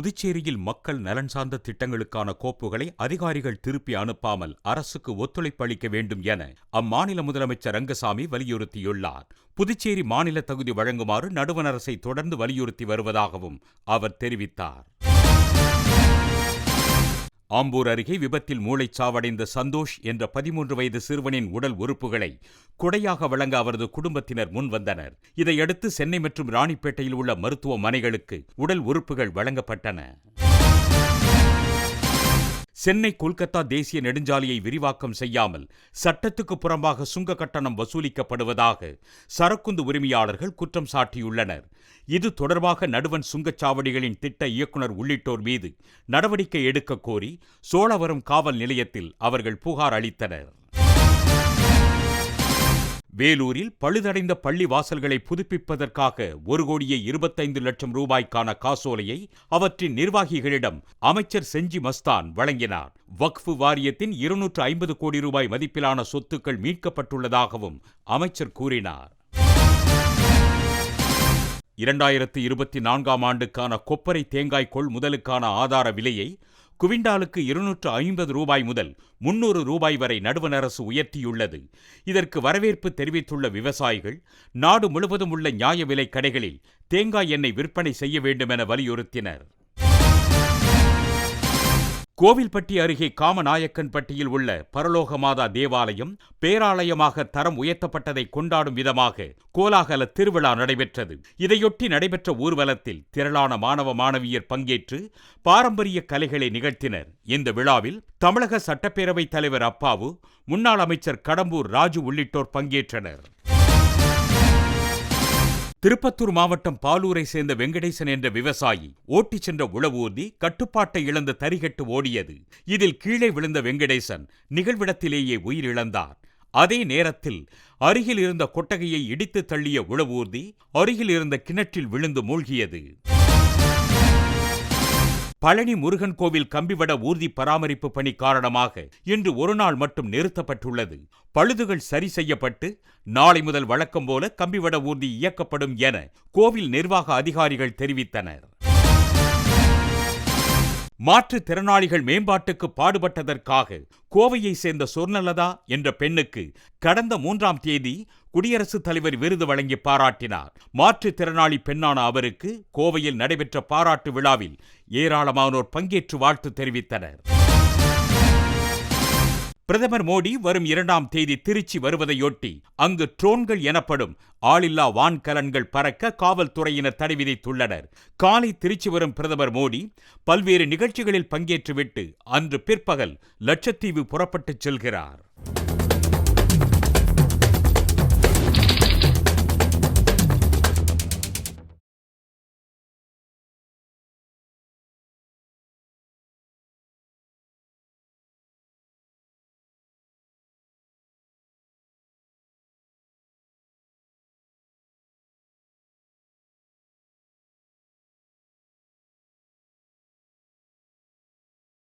புதுச்சேரியில் மக்கள் நலன் சார்ந்த திட்டங்களுக்கான கோப்புகளை அதிகாரிகள் திருப்பி அனுப்பாமல் அரசுக்கு ஒத்துழைப்பு அளிக்க வேண்டும் என அம்மாநில முதலமைச்சர் ரங்கசாமி வலியுறுத்தியுள்ளார். புதுச்சேரி மாநில தகுதி வழங்குமாறு நடுவண் அரசை தொடர்ந்து வலியுறுத்தி வருவதாகவும் அவர் தெரிவித்தார். ஆம்பூர் அருகே விபத்தில் மூளைச்சாவடைந்த சந்தோஷ் என்ற பதிமூன்று வயது சிறுவனின் உடல் உறுப்புகளை கொடையாக வழங்க அவரது குடும்பத்தினர் முன்வந்தனர். இதையடுத்து சென்னை மற்றும் ராணிப்பேட்டையில் உள்ள மருத்துவமனைகளுக்கு உடல் உறுப்புகள் வழங்கப்பட்டன. சென்னை கொல்கத்தா தேசிய நெடுஞ்சாலையை விரிவாக்கம் செய்யாமல் சட்டத்துக்கு புறம்பாக சுங்க கட்டணம் வசூலிக்கப்படுவதாக சரக்குந்து உரிமையாளர்கள் குற்றம் சாட்டியுள்ளனர். இது தொடர்பாக நடுவன் சுங்கச்சாவடிகளின் திட்ட இயக்குநர் உள்ளிட்டோர் மீது நடவடிக்கை எடுக்க கோரி சோழவரம் காவல் நிலையத்தில் அவர்கள் புகார் அளித்தனர். வேலூரில் பழுதடைந்த பள்ளி வாசல்களை புதுப்பிப்பதற்காக ஒரு கோடியே இருபத்தைந்து லட்சம் ரூபாய்க்கான காசோலையை அவற்றின் நிர்வாகிகளிடம் அமைச்சர் செஞ்சி மஸ்தான் வழங்கினார். வக்ஃபு வாரியத்தின் இருநூற்று ஐம்பது கோடி ரூபாய் மதிப்பிலான சொத்துக்கள் மீட்கப்பட்டுள்ளதாகவும் அமைச்சர் கூறினார். இரண்டாயிரத்து இருபத்தி நான்காம் ஆண்டுக்கான கொப்பரை தேங்காய் கொள்முதலுக்கான ஆதார விலையை குவிண்டாலுக்கு இருநூற்று ஐம்பது ரூபாய் முதல் முன்னூறு ரூபாய் வரை நடுவண் அரசு உயர்த்தியுள்ளது. இதற்கு வரவேற்பு தெரிவித்துள்ள விவசாயிகள் நாடு முழுவதும் உள்ள நியாய விலை கடைகளில் தேங்காய் எண்ணெய் விற்பனை செய்ய வேண்டும் என வலியுறுத்தினர். கோவில்பட்டி அருகே காமநாயக்கன்பட்டியில் உள்ள பரலோகமாதா தேவாலயம் பேராலயமாக தரம் உயர்த்தப்பட்டதை கொண்டாடும் விதமாக கோலாகல திருவிழா நடைபெற்றது. இதையொட்டி நடைபெற்ற ஊர்வலத்தில் திரளான மாணவ மாணவியர் பங்கேற்று பாரம்பரிய கலைகளை நிகழ்த்தினர். இந்த விழாவில் தமிழக சட்டப்பேரவைத் தலைவர் அப்பாவு முன்னாள் அமைச்சர் கடம்பூர் ராஜு உள்ளிட்டோர் பங்கேற்றனர். திருப்பத்தூர் மாவட்டம் பாலூரை சேர்ந்த வெங்கடேசன் என்ற விவசாயி ஓட்டிச் சென்ற உளவூர்தி கட்டுப்பாட்டை இழந்து தரிகட்டு ஓடியது. இதில் கீழே விழுந்த வெங்கடேசன் நிகழ்விடத்திலேயே உயிரிழந்தார். அதே நேரத்தில் அருகில் இருந்த கொட்டகையை இடித்து தள்ளிய உளவூர்தி அருகில் இருந்த கிணற்றில் விழுந்து மூழ்கியது. பழனி முருகன் கோவில் கம்பிவட ஊர்தி பராமரிப்பு பணி காரணமாக இன்று ஒரு நாள் மட்டும் நிறுத்தப்பட்டுள்ளது. பழுதுகள் சரி செய்யப்பட்டு நாளை முதல் வழக்கம் போல கம்பிவட ஊர்தி இயக்கப்படும் என கோவில் நிர்வாக அதிகாரிகள் தெரிவித்தனர். மாற்றுத்திறனாளிகள் மேம்பாட்டுக்கு பாடுபட்டதற்காக கோவையை சேர்ந்த சொர்ணலதா என்ற பெண்ணுக்கு கடந்த மூன்றாம் தேதி குடியரசுத் தலைவர் விருது வழங்கி பாராட்டினார். மாற்றுத்திறனாளி பெண்ணான அவருக்கு கோவையில் நடைபெற்ற பாராட்டு விழாவில் ஏராளமானோர் பங்கேற்று வாழ்த்து தெரிவித்தனர். பிரதமர் மோடி வரும் இரண்டாம் தேதி திருச்சி வருவதையொட்டி அங்கு ட்ரோன்கள் எனப்படும் ஆளில்லா வான்கலன்கள் பறக்க காவல்துறையினர் தடை விதித்துள்ளனர். காலை திருச்சி வரும் பிரதமர் மோடி பல்வேறு நிகழ்ச்சிகளில் பங்கேற்றுவிட்டு அன்று பிற்பகல் லட்சத்தீவு புறப்பட்டுச் செல்கிறார்.